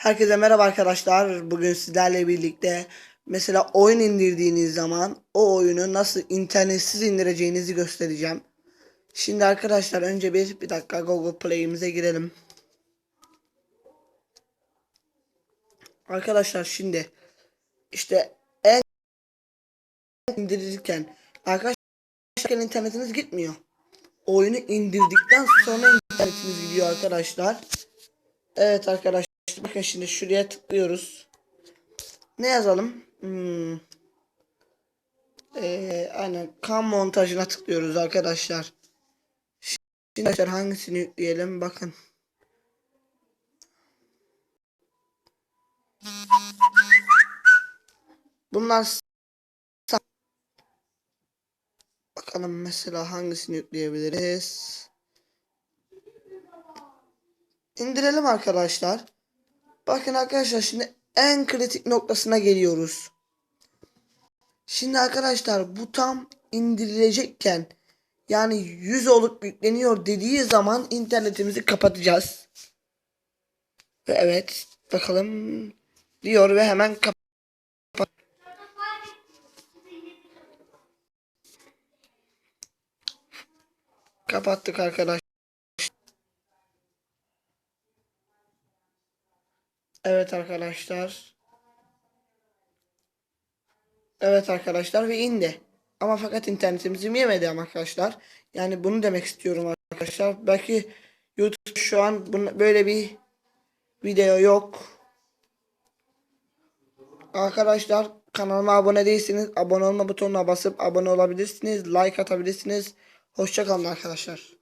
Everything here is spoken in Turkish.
Herkese merhaba arkadaşlar. Bugün sizlerle birlikte mesela oyun indirdiğiniz zaman o oyunu nasıl internetsiz indireceğinizi göstereceğim. Şimdi arkadaşlar önce bir bir dakika Google Play'imize girelim. Arkadaşlar şimdi işte en indirirken arkadaşlar internetiniz gitmiyor. Oyunu indirdikten sonra internetiniz gidiyor arkadaşlar. Evet arkadaşlar bakın şimdi şuraya tıklıyoruz. Ne yazalım? Hmm. Ee, aynen kan montajına tıklıyoruz arkadaşlar. Şimdi arkadaşlar hangisini yükleyelim bakın. Bunlar Bakalım mesela hangisini yükleyebiliriz. İndirelim arkadaşlar. Bakın arkadaşlar şimdi en kritik noktasına geliyoruz. Şimdi arkadaşlar bu tam indirilecekken yani 100 olup yükleniyor dediği zaman internetimizi kapatacağız. Ve evet bakalım diyor ve hemen kapat. Kapattık arkadaşlar. Evet arkadaşlar. Evet arkadaşlar ve indi. Ama fakat internetimizi yemedi ama arkadaşlar. Yani bunu demek istiyorum arkadaşlar. Belki YouTube şu an böyle bir video yok. Arkadaşlar kanalıma abone değilseniz abone olma butonuna basıp abone olabilirsiniz. Like atabilirsiniz. Hoşçakalın arkadaşlar.